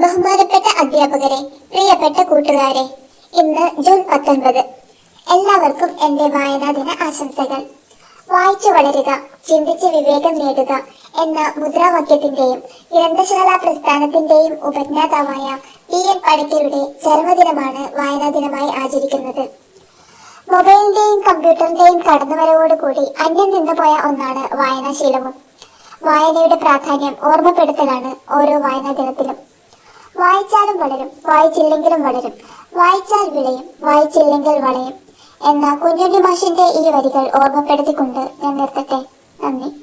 ബഹുമാനപ്പെട്ട അധ്യാപകരെ പ്രിയപ്പെട്ട കൂട്ടുകാരെ ഇന്ന് ജൂൺ പത്തൊൻപത്. എല്ലാവർക്കും എന്റെ വായനാ ദിന ആശംസകൾ. വായിച്ചു വളരുക ചിന്തിച്ച് വിവേകം നേടുക എന്ന മുദ്രാവാക്യത്തിന്റെയും ഗ്രന്ഥശാല പ്രസ്ഥാനത്തിന്റെയും ഉപജ്ഞാതാവായ പി എൻ പണിക്കരുടെ ചരമദിനമാണ് വായനാ ദിനമായി ആചരിക്കുന്നത്. മൊബൈലിന്റെയും കമ്പ്യൂട്ടറിന്റെയും കടന്നുവരവോടുകൂടി അന്യം നിന്നുപോയ ഒന്നാണ് വായനാശീലവും. വായനയുടെ പ്രാധാന്യം ഓർമ്മപ്പെടുത്തലാണ് ഓരോ വായനാ ദിനത്തിലും. വായിച്ചാലും വളരും വായിച്ചില്ലെങ്കിലും വളരും. വായിച്ചാൽ വിളയും വായിച്ചില്ലെങ്കിൽ വളയും. എന്ന കുഞ്ഞുണ്ണി മാഷിന്റെ ഈ വരികൾ ഓർമ്മപ്പെടുത്തിക്കൊണ്ട് ഞാൻ നിർത്തട്ടെ. നന്ദി.